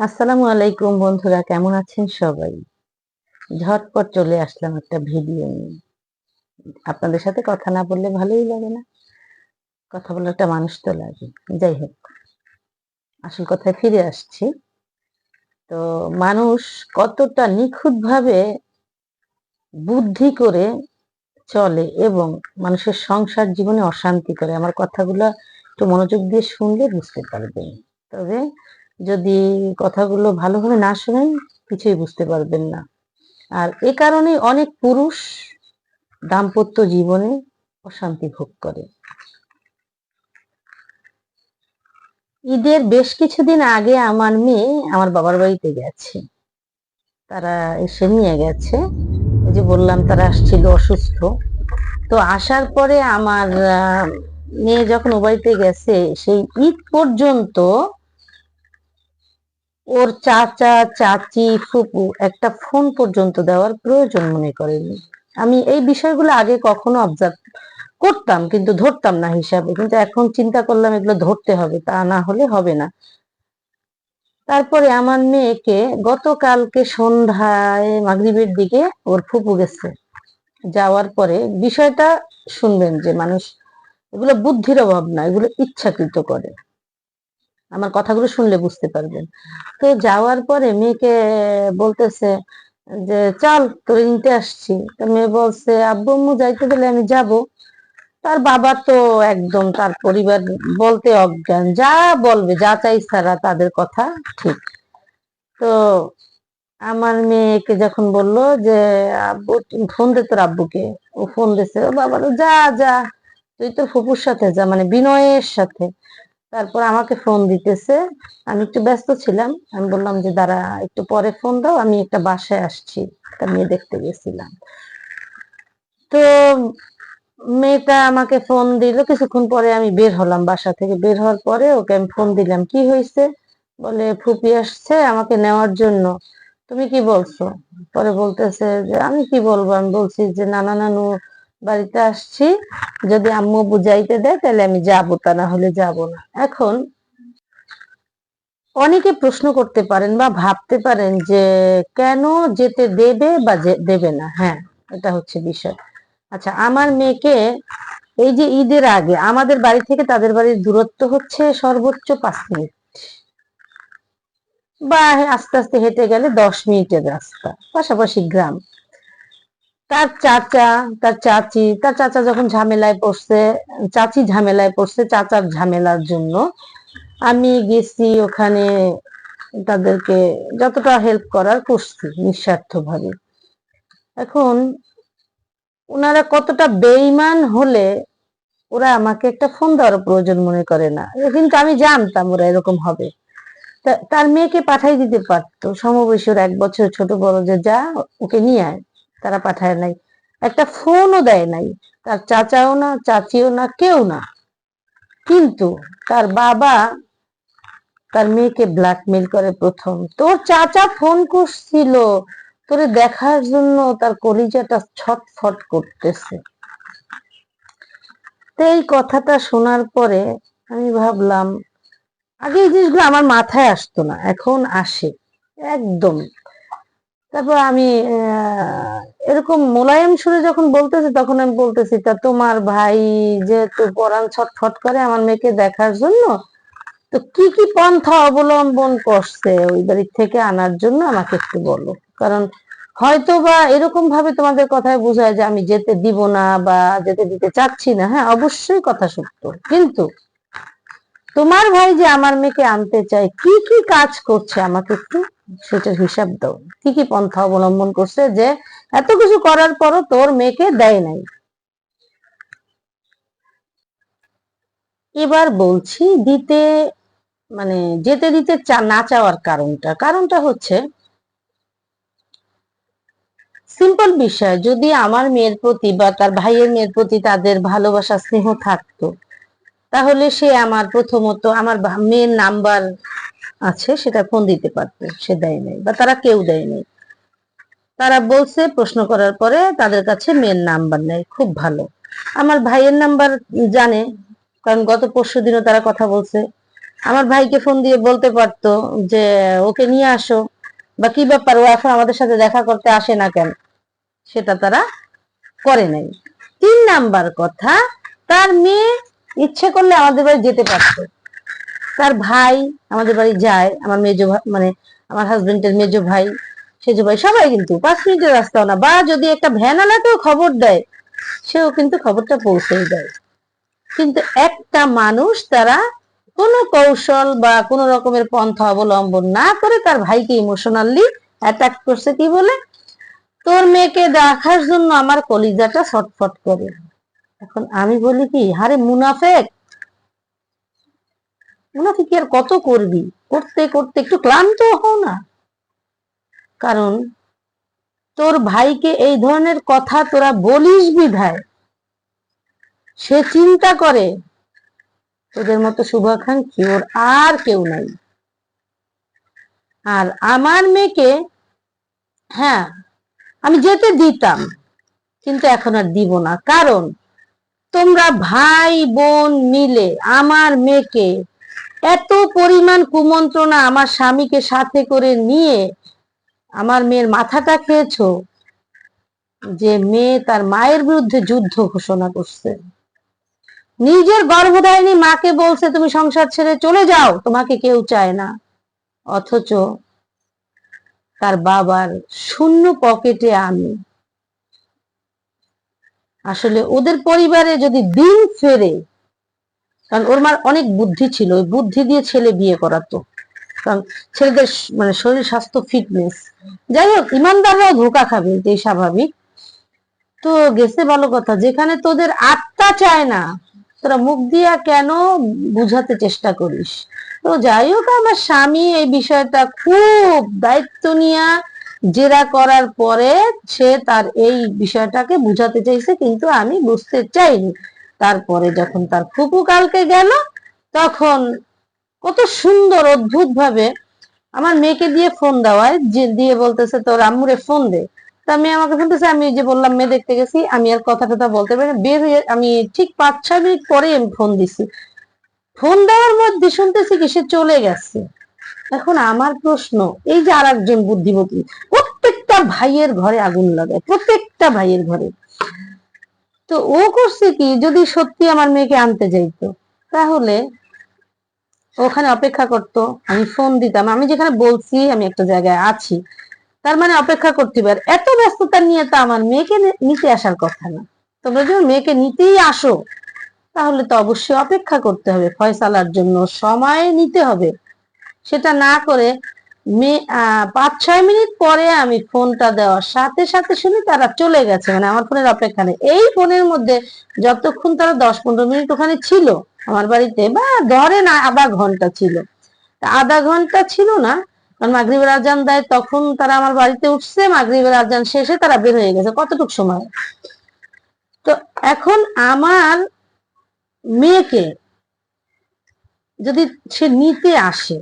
আসসালামু আলাইকুম বন্ধুরা, কেমন আছেন সবাই? ঝটপট চলে আসলাম একটা ভিডিও নিয়ে। আপনাদের সাথে কথা না বললে ভালোই লাগে না। কথা বলে একটা মানুষ তো লাগে। যাই হোক, আসল কথায় ফিরে আসছি। তো মানুষ কতটা নিখুঁত ভাবে বুদ্ধি করে চলে এবং মানুষের সংসার জীবনে অশান্তি করে, আমার কথাগুলো একটু মনোযোগ দিয়ে শুনলে বুঝতে পারবেন। তবে যদি কথাগুলো ভালোভাবে না শোনেন, কিছুই বুঝতে পারবেন না। আর এ কারণে অনেক পুরুষ দাম্পত্য জীবনে অশান্তি ভোগ করে। ঈদের বেশ কিছুদিন আগে আমার মেয়ে আমার বাবার বাড়িতে গেছে। তারা এসে নিয়ে গেছে। যে বললাম, তারা আসছিল অসুস্থ। তো আসার পরে আমার মেয়ে যখন ও বাড়িতে গেছে, সেই ঈদ পর্যন্ত ওর চাচা, চাচি ফুপু একটা ফোন পর্যন্ত দেওয়ার প্রয়োজন মনে করেনি। আমি এই বিষয়গুলো আগে কখনো অবজার্ভ করতাম কিন্তু ধরতাম না হিসাবে। কিন্তু এখন চিন্তা করলাম এগুলো ধরতে হবে, তা না হলে হবে না। তারপরে আমার মেয়েকে গতকালকে সন্ধ্যায় মাগরিবের দিকে ওর ফুপু গেছে। যাওয়ার পরে বিষয়টা শুনবেন যে মানুষ, এগুলো বুদ্ধির অভাব না, এগুলো ইচ্ছাকৃত করে। আমার কথাগুলো শুনলে বুঝতে পারবেন। তো যাওয়ার পরে মেয়েকে বলতেছে যে, চল তোর নিতে আসছি। তো মেয়ে বলছে, আব্বু, আম্মু যাইতে গেলে আমি যাব। তার বাবা তো একদম তার পরিবার বলতে অজ্ঞান, যা বলবে, যা চাই তারা তাদের কথা, ঠিক। তো আমার মেয়েকে যখন বলল যে, আব্বু, ফোন দে তোর আব্বুকে। ও ফোন দিছে, ও বাবা, যা যা, তুই তোর ফুপুর সাথে যা মানে বিনয়ের সাথে। তারপর আমাকে ফোন দিতেছে। আমি একটু ব্যস্ত ছিলাম। আমি বললাম যে, দাঁড়া, একটু পরে ফোন দাও। আমি একটা বাসায় আসছি। একটা মেয়ে দেখতে গেছিলাম। তো মেয়েটা আমাকে ফোন দিল। কিছুক্ষণ পরে আমি বের হলাম বাসা থেকে। বের হওয়ার পরে ওকে আমি ফোন দিলাম, কি হয়েছে? বলে, ফুপি আসছে আমাকে নেওয়ার জন্য। তুমি কি বলছো? পরে বলতেছে যে, আমি কি বলব? আমি বলছি যে, নানা নানু বাড়িতে আসছি, যদি আম্মু বুঝাইতে দেয়, তাহলে আমি যাব তা না হলে যাব না। এখন অনেকে প্রশ্ন করতে পারেন বা ভাবতে পারেন যে কেন যেতে দেবে বা দেবে না। হ্যাঁ এটা হচ্ছে বিষয়। আচ্ছা আমার মেয়েকে এই যে ঈদের আগে, আমাদের বাড়ি থেকে তাদের বাড়ির দূরত্ব হচ্ছে সর্বোচ্চ পাঁচ মিনিট। বা আস্তে আস্তে হেঁটে গেলে দশ মিনিটের রাস্তা, পাশাপাশি গ্রাম। তার চাচা, তার চাচি, তার চাচা যখন ঝামেলায় পড়ছে, চাচি ঝামেলায় পড়ছে চাচার ঝামেলার জন্য। আমি গেছি ওখানে তাদেরকে যতটা হেল্প করার করছি নিঃস্বার্থ ভাবে এখন ওনারা কতটা বেইমান হলে ওরা আমাকে একটা ফোন দেওয়ার প্রয়োজন মনে করে না। কিন্তু আমি জানতাম ওরা এরকম হবে। তার মেয়েকে পাঠাই দিতে পারতো। সমবয়সী এক বছর ছোট বড় যে যা, ওকে নিয়ে আয়। তারা পাঠায় নাই। একটা ফোনও দেয় নাই। তার চাচাও না, চাচিও না, কেউ না। কিন্তু তার বাবা তার মেয়েকে ব্ল্যাকমেল করে প্রথম। তোর চাচা ফোন করছিল। তোরে দেখার জন্য তার কলিজাটা ছটফট করতেছে। এই কথাটা শোনার পরে আমি ভাবলাম, আগে এই জিনিসগুলো আমার মাথায় আসতো না, এখন আসে। একদম। তারপর আমি এরকম মোলায়েম সুরে যখন বলতেছে, তখন আমি বলতেছি, তা তোমার ভাই যেহেতু পরাণ ছটফট করে আমার মেয়েকে দেখার জন্য, তো কি কি পন্থা অবলম্বন করছে ওই বাড়ি থেকে আনার জন্য আমাকে একটু বলো? কারণ হয়তো বা এরকম ভাবে তোমাদের কথায় বোঝায় যে আমি যেতে দিব না বা যেতে দিতে চাচ্ছি না। হ্যাঁ অবশ্যই কথা সত্য। কিন্তু তোমার ভাই যে আমার মেয়েকে আনতে চায়, কি কি কাজ করছে আমাকে একটু সেটার হিসাব দাও। কি কি পন্থা অবলম্বন করছে যে, এত কিছু করার পরও তোর মেয়েকে দেয় নাই। এবার বলছি, দিতে মানে যেতে দিতে না চাওয়ার কারণটা। কারণটা হচ্ছে সিম্পল বিষয়, যদি আমার মেয়ের প্রতি বা তার ভাইয়ের মেয়ের প্রতি তাদের ভালোবাসা, স্নেহ থাকতো, তাহলে সে আমার প্রথমত, আমার মেয়ের নাম্বার আছে, সেটা ফোন দিতে পারতো, সে দেয় নাই, বা তারা কেউ দেয় নাই। তারা বলছে, প্রশ্ন করার পরে তাদের কাছে মেয়ের নাম্বার নেই খুব ভালো। আমার ভাইয়ের নাম্বার জানে, কারণ গত পরশু দিনও তারা কথা বলছে। আমার ভাইকে ফোন দিয়ে বলতে পারতো যে, ওকে নিয়ে আসো। বা, কি ব্যাপার? ও এখন আমাদের সাথে দেখা করতে আসে না কেন? সেটা তারা করে নাই। তিন নাম্বার কথা, তার মেয়ে ইচ্ছে করলে আমাদের বাড়ি যেতে পারতো। তার ভাই আমাদের বাড়ি যায়, আমার মেজো মানে আমার হাজবেন্ডের মেজো ভাই, সেজো ভাই, সবাই কিন্তু পাঁচ মিনিটের রাস্তাও না। বা যদি একটা ভ্যান আলাকেও খবর দেয়, সেও কিন্তু খবরটা পৌঁছে দেয়। কিন্তু একটা মানুষ তারা কোনো কৌশল বা কোনো রকমের পন্থা অবলম্বন না করে তার ভাইকে ইমোশনালি অ্যাটাক করছে কি বলে? তোর মেয়েকে দেখার জন্য আমার কলিজাটা ছটফট করে। এখন আমি বলি কি, হারে মুনাফেক মুনাফিক আর কত করবি? করতে করতে একটু ক্লান্ত হও না। কারণ তোর ভাইকে এই ধরনের কথা তোরা বলিস বিধায়। সে চিন্তা করে, তোদের মতো শুভাকাঙ্ক্ষী ওর আর কেউ নাই। আর আমার মেয়েকে হ্যাঁ আমি যেতে দিতাম, কিন্তু এখন আর দিব না। কারণ তোমরা ভাই, বোন মিলে আমার মেয়েকে এত পরিমাণ কুমন্ত্রণা আমার স্বামীকে সাথে করে নিয়ে আমার মেয়ের মাথাটা খেয়েছ যে মেয়ে তার মায়ের বিরুদ্ধে যুদ্ধ ঘোষণা করছে। নিজের গর্ভধারিণী মাকে বলছে, তুমি সংসার ছেড়ে চলে যাও, তোমাকে কেউ চায় না। অথচ তার বাবার শূন্য পকেটে আমি। আসলে ওদের পরিবারে যদি দিন ফেরে কারণ ওর মার অনেক বুদ্ধি ছিল, ওই বুদ্ধি দিয়ে ছেলে বিয়ে করাতো। কারণ ছেলেদের মানে শরীর স্বাস্থ্য ফিটনেস যাই হোক, ইমানদাররাও ধোকা খাবে, এটাই স্বাভাবিক। তো গেছে ভালো কথা, যেখানে তোদের আত্মা চায় না, তোরা মুখ দিয়া কেন বুঝাতে চেষ্টা করিস? তো যাই হোক, আমার স্বামী এই বিষয়টা খুব দায়িত্ব নিয়ে জেরা করার পরে সে তার এই বিষয়টাকে বুঝাতে চাইছে, কিন্তু আমি বুঝতে চাইনি। তারপরে যখন তার ফুপু কালকে গেল, তখন কত সুন্দর অদ্ভুত ভাবে আমার মেয়েকে দিয়ে ফোন দেওয়ায়, যে দিয়ে বলতেছে, তোর আম্মুরে ফোন দে। তা মেয়ে আমাকে বলতেছে আমি যে বললাম, মেয়ে দেখতে গেছি, আমি আর কথা টথা বলতে পারি বের আমি ঠিক পাঁচ, ছয় মিনিট পরে আমি ফোন দিছি। ফোন দেওয়ার মধ্যে শুনতেছি কি, সে চলে গেছে। এখন আমার প্রশ্ন, এই যে আর একজন বুদ্ধিমতী, প্রত্যেকটা ভাইয়ের ঘরে আগুন লাগায়, প্রত্যেকটা ভাইয়ের ঘরে। তো ও করছে কি? যদি সত্যি আমার মেয়েকে আনতে যাইতো, তাহলে ওখানে অপেক্ষা করতো, আমি ফোন দিতাম। আমি যেখানে বলছি, আমি একটা জায়গায় আছি। তার মানে অপেক্ষা করতে পার এত ব্যস্ততা নিয়ে তো আমার মেয়েকে নিতে আসার কথা না। তোমরা যদি মেয়েকে নিতেই আসো, তাহলে তো অবশ্যই অপেক্ষা করতে হবে। ফয়সালার জন্য সময় নিতে হবে। সেটা না করে পাঁচ ছয় মিনিট পরে আমি ফোনটা দেওয়ার সাথে সাথে শুনি তারা চলে গেছে। মানে আমার ফোনের অপেক্ষা নেই। এই ফোনের মধ্যে যতক্ষণ তারা দশ পনেরো মিনিট ওখানে ছিল, আমার বাড়িতে, বা ধরে না আধা ঘণ্টা ছিল। আধা ঘণ্টা ছিল না, কারণ মাগরিবের আজান দেয় তখন তারা আমার বাড়িতে উঠছে, মাগরিবের আজান শেষে তারা বের হয়ে গেছে কতটুক সময়। তো এখন আমার মেয়েকে যদি সে নিতে আসে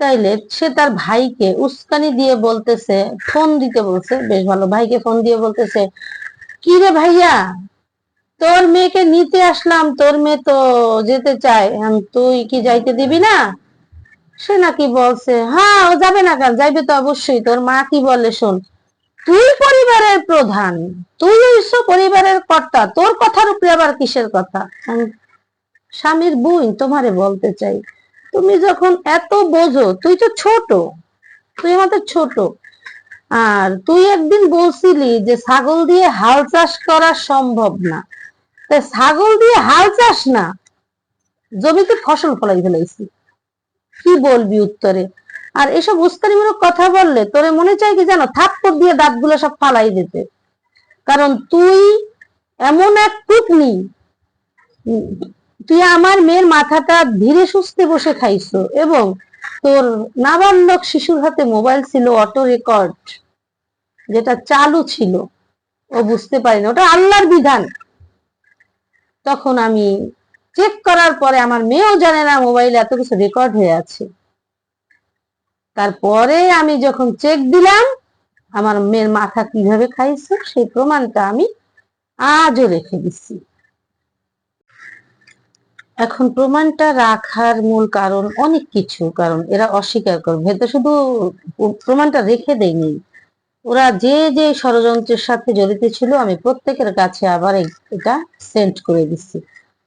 তাইলে সে তার ভাইকে উস্কানি দিয়ে বলতেছে, ফোন দিতে বলছে, বেশ ভালো, ভাইকে ফোন দিয়ে বলতেছে, কি রে ভাইয়া? তোর মেয়েকে নিতে আসলাম, তোর মেয়ে তো যেতে চায় তুই কি যাইতে দিবি না? সে নাকি বলছে হ্যাঁ ও যাবে না কেন? যাইবে তো অবশ্যই, তোর মা কি বলে শোন, তুই পরিবারের প্রধান, তুই পরিবারের কর্তা, তোর কথার উপরে আবার কিসের কথা? স্বামীর বোন তোমারে বলতে চাই। তুমি যখন এত বোঝো তুই তো ছোট তুই আমাদের ছোট। আর তুই একদিন বলছিলি যে ছাগল দিয়ে হাল চাষ করা সম্ভব না। তাই ছাগল দিয়ে হাল চাষ না জমিতে ফসল ফলাই ফেলাইছি কি বলবি উত্তরে? আর এসব উস্কানিমূলক কথা বললে তোরে মনে চাই কি জানো থাপ্পড় দিয়ে দাঁতগুলো সব ফালাই দিতে। কারণ তুই এমন এক উম, তুই আমার মেয়ের মাথাটা ধীরে সুস্থে বসে খাইছো এবং তোর নাবালক শিশুর হাতে মোবাইল ছিল অটো রেকর্ড, যেটা চালু ছিল। ও বুঝতে পারিনি, ওটা আল্লাহর বিধান। তখন আমি চেক করার পরে আমার মেয়েও জানে না মোবাইলে এত কিছু রেকর্ড হয়ে আছে। তারপরে আমি যখন চেক দিলাম, আমার মেয়ের মাথা কীভাবে খাইছে সেই প্রমাণটা আমি আজও রেখে দিচ্ছি। এখন প্রমাণটা রাখার মূল কারণ অনেক কিছু, কারণ এরা অস্বীকার করবে ভেতরে শুধু প্রমাণটা রেখে দেয়নি। ওরা যে যে ষড়যন্ত্রের সাথে জড়িত ছিল, আমি প্রত্যেকের কাছে আবার এটা সেন্ড করে দিচ্ছি।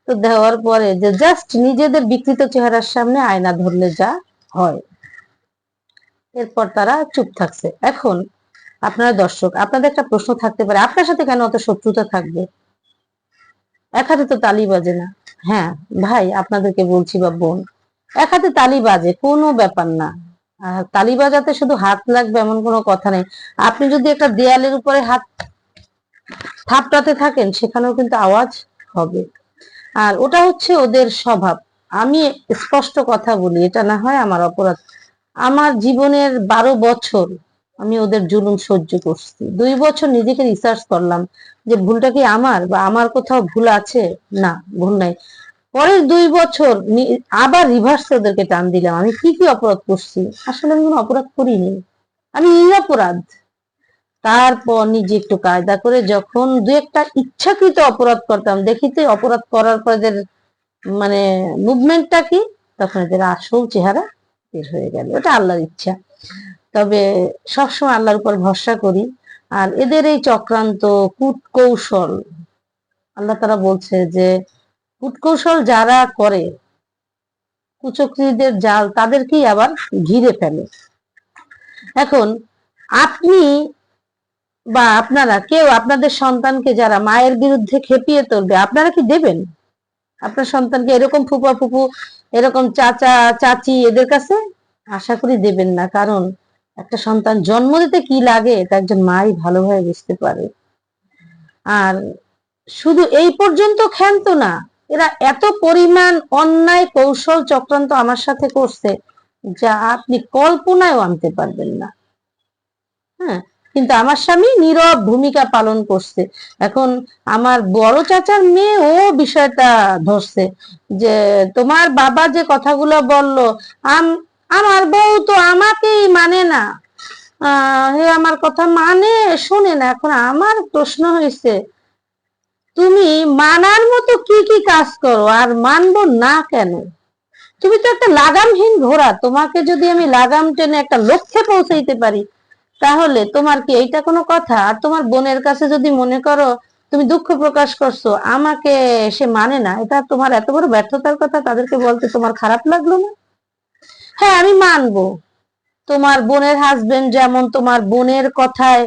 তো দেওয়ার পরে যে জাস্ট নিজেদের বিকৃত চেহারার সামনে আয়না ধরলে যা হয়। এরপর তারা চুপ থাকছে। এখন আপনারা দর্শক, আপনাদের একটা প্রশ্ন থাকতে পারে, আপনার সাথে কেন অত শত্রুতা থাকবে? এক হাতে তো তালি বাজে না। হ্যাঁ ভাই আপনাদেরকে বলছি বা বোন, এক হাতে তালি বাজে, কোনো ব্যাপার না। তালি বাজাতে শুধু হাত লাগবে এমন কোনো কথা নেই। আপনি যদি একটা দেয়ালের উপরে হাত থাপটাতে থাকেন, সেখানেও কিন্তু আওয়াজ হবে। আর ওটা হচ্ছে ওদের স্বভাব। আমি স্পষ্ট কথা বলি, এটা না হয় আমার অপরাধ। আমার জীবনের বারো বছর আমি ওদের জুলুম সহ্য করছি। দুই বছর নিজেকে রিসার্চ করলাম। যে ভুলটা কি আমার বা আমার কোথাও ভুল আছে? না, ভুল নাই। পরের দুই বছর আবার রিভার্স ওদেরকে টান দিলাম। আমি কি কি অপরাধ করছি? আসলে আমি কোনো অপরাধ করিনি। আমি নিরপরাধ। তারপর নিজে একটু কায়দা করে যখন দু একটা ইচ্ছাকৃত অপরাধ করতাম, দেখিতে অপরাধ করার পর এদের মানে মুভমেন্টটা কি? তখন এদের আসল চেহারা বের হয়ে গেল। এটা আল্লাহর ইচ্ছা। তবে সবসময় আল্লাহর উপর ভরসা করি। আর এদের এই চক্রান্ত কূট কৌশল, আল্লাহ তারা বলছে যে কূটকৌশল যারা করে, কুচক্রীদের জাল তাদেরকেই আবার ঘিরে ফেলে। এখন আপনি বা আপনারা কেউ আপনাদের সন্তানকে যারা মায়ের বিরুদ্ধে খেপিয়ে তুলবে, আপনারা কি দেবেন? আপনার সন্তানকে এরকম ফুপা ফুপু, এরকম চাচা, চাচি এদের কাছে? আশা করি দেবেন না, কারণ একটা সন্তান জন্ম দিতে কি লাগে, এটা একজন মাই ভালোভাবে বুঝতে পারে। আর শুধু এই পর্যন্ত ক্ষান্ত না, এরা এত পরিমাণ অন্যায় কৌশল চক্রান্ত আমার সাথে করছে, যা আপনি কল্পনায়ও আনতে পারবেন না। হ্যাঁ কিন্তু আমার স্বামী নীরব ভূমিকা পালন করছে। এখন আমার বড় চাচার মেয়ে ও বিষয়টা ধরছে, যে তোমার বাবা যে কথাগুলো বলল, আম- আমার বউ তো আমাকেই মানে না। আহ, আমার কথা মানে শোনে না এখন আমার প্রশ্ন হয়েছে তুমি মানার মতো কি কি কাজ করো আর মানবো না কেন? তুমি তো একটা লাগামহীন ঘোড়া তোমাকে যদি আমি লাগাম টেনে একটা লক্ষ্যে পৌঁছাইতে পারি তাহলে তোমার কি এইটা কোনো কথা? আর তোমার বোনের কাছে যদি মনে করো তুমি দুঃখ প্রকাশ করছ আমাকে সে মানে না এটা তোমার এত বড় ব্যর্থতার কথা তাদেরকে বলতে তোমার খারাপ লাগল না? হ্যাঁ আমি মানবো। তোমার বোনের হাজবেন্ড যেমন তোমার বোনের কথায়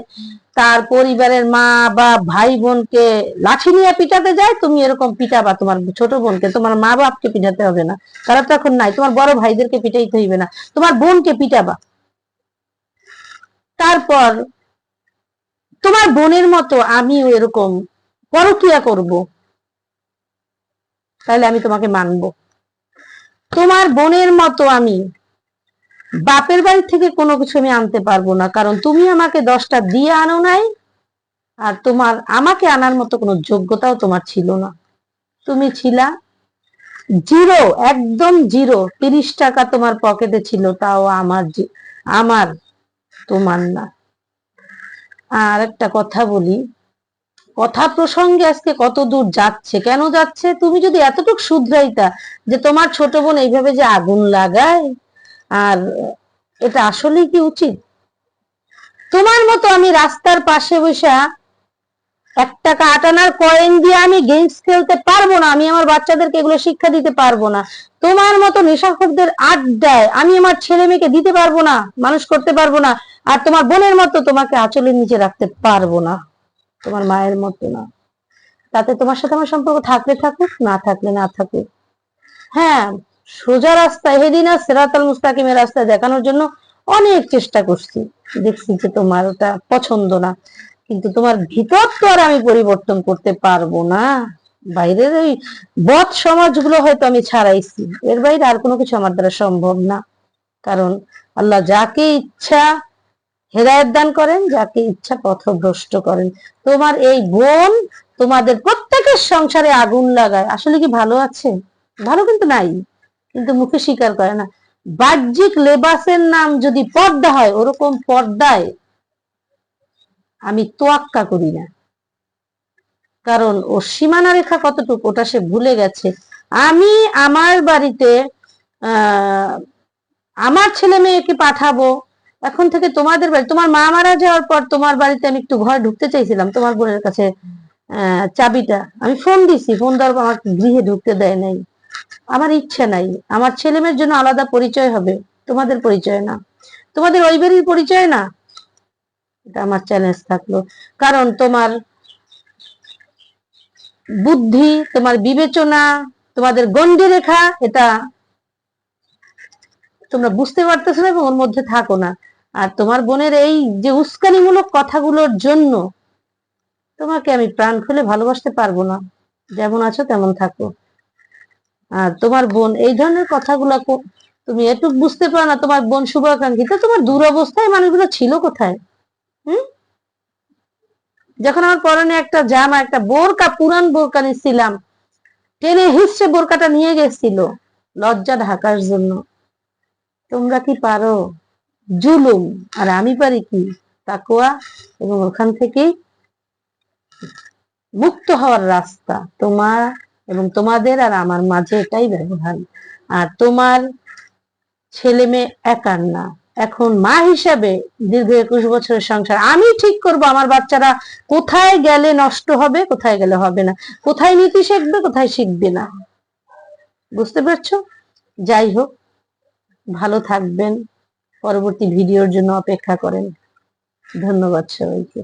তার পরিবারের মা বা ভাই বোনকে লাঠি নিয়ে পিটাতে যায়, তুমি এরকম পিটাবা তোমার ছোট বোনকে। তোমার মা বাপকে পিটাতে হবে না। তারা তো এখন নাই। তোমার বড় ভাইদেরকে পিটাইতে হইবে না। তোমার বোনকে পিটাবা। তারপর তোমার বোনের মতো আমিও এরকম পরকিয়া করব। তাহলে আমি তোমাকে মানবো। তোমার বোনের মতো আমি বাপের বাড়ি থেকে কোনো কিছু আমি আনতে পারব না, কারণ তুমি আমাকে দশটা দিয়ে আনো নাই, আর তোমার, আমাকে আনার মতো কোনো যোগ্যতাও তোমার ছিল না। তুমি ছিলা জিরো, একদম জিরো, তিরিশ টাকা তোমার পকেটে ছিল, তাও আমার আমার, তোমার না। আর একটা কথা বলি, কথা প্রসঙ্গে আজকে কত দূর যাচ্ছে, কেন যাচ্ছে? তুমি যদি এতটুকু শুধরাইতা যে তোমার ছোট বোন এইভাবে যে আগুন লাগায় আর এটা আসলেই কি উচিত? তোমার মতো আমি রাস্তার পাশে বসে এক টাকা আটানার কয়েন দিয়ে আমি গেমস খেলতে পারব না, আমি আমার বাচ্চাদেরকে এগুলো শিক্ষা দিতে পারব না। তোমার মতো নেশাখোরদের আড্ডায় আমি আমার ছেলে মেয়েকে দিতে পারব না, মানুষ করতে পারব না, আর তোমার বোনের মতো তোমাকে আঁচলের নিচে রাখতে পারব না। তোমার মায়ের মতো না। তাতে তোমার সাথে আমার সম্পর্ক থাকলে থাকুক, না থাকলে না থাকুক। হ্যাঁ সোজা রাস্তা হেদিনা সেরাতাল মুস্তাকিমের রাস্তায় দেখানোর জন্য অনেক চেষ্টা করছি। দেখছি যে তোমার ওটা পছন্দ না। কিন্তু তোমার ভিতর তো আর আমি পরিবর্তন করতে পারব না। বাইরের ওই বদ সমাজগুলো হয়তো আমি ছাড়াইছি। এর বাইরে আর কোনো কিছু আমার দ্বারা সম্ভব না। কারণ আল্লাহ যাকে ইচ্ছা হেদায়ত দান করেন, যাকে ইচ্ছা পথভ্রষ্ট করেন। তোমার এই বোন তোমাদের প্রত্যেকের সংসারে আগুন লাগায়। আসলে কি ভালো আছে? ভালো কিন্তু নাই। কিন্তু মুখে স্বীকার করে না। বাহ্যিক লেবাসের নাম যদি পর্দা হয়, ওরকম পর্দায় আমি তোয়াক্কা করি না। কারণ ওর সীমানা রেখা কতটুকু, ওটা সে ভুলে গেছে। আমি আমার বাড়িতে আমার ছেলে মেয়েকে পাঠাবো। এখন থেকে তোমাদের বাড়ি, তোমার মা মারা যাওয়ার পর তোমার বাড়িতে আমি একটু ঘরে ঢুকতে চাইছিলাম, তোমার বোনের কাছে চাবিটা। আমি ফোন দিছি ফোন দেওয়ার পর আমাকে গৃহে ঢুকতে দেয় নাই। আমার ইচ্ছে নাই। আমার ছেলে মেয়ের জন্য আলাদা পরিচয় হবে। তোমাদের পরিচয় না। তোমাদের ওই বাড়ির পরিচয় না? এটা আমার চ্যালেঞ্জ থাকল। কারণ তোমার বুদ্ধি, তোমার বিবেচনা, তোমাদের গণ্ডি রেখা এটা তোমরা বুঝতে পারতেছো না এবং ওর মধ্যে থাকো না। আর তোমার বোনের এই যে উস্কানিমূলক কথাগুলোর জন্য তোমাকে আমি প্রাণ খুলে ভালোবাসতে পারব না। যেমন আছো তেমন থাকো। তোমার বোন, এই ধরনের কথাগুলো তুমি এটুক বুঝতে পারো না, তোমার বোন শুভাকাঙ্ক্ষী। তো তোমার দুরবস্থায় মানুষগুলো ছিল কোথায়? হুম? যখন আমার পরনে একটা জামা, একটা বোরকা, পুরান বোরকা নিচ্ছিলাম টেনে হিসছে বোরকাটা নিয়ে গেছিল, লজ্জা ঢাকার জন্য। তোমরা কি পারো? জুলুম। আর আমি পারি কি? তাকুয়া এবং ওখান থেকেই মুক্ত হওয়ার রাস্তা। তোমার এবং তোমাদের আর আমার মাঝে এটাই ব্যবহার আর তোমার ছেলে মেয়ে একার না। এখন মা হিসাবে দীর্ঘ একুশ বছরের সংসার, আমি ঠিক করব আমার বাচ্চারা কোথায় গেলে নষ্ট হবে, কোথায় গেলে হবে না। কোথায় নীতি শিখবে, কোথায় শিখবে না। বুঝতে পারছ? যাই হোক, ভালো থাকবেন। পরবর্তী ভিডিওর জন্য অপেক্ষা করেন। ধন্যবাদ সবাইকে।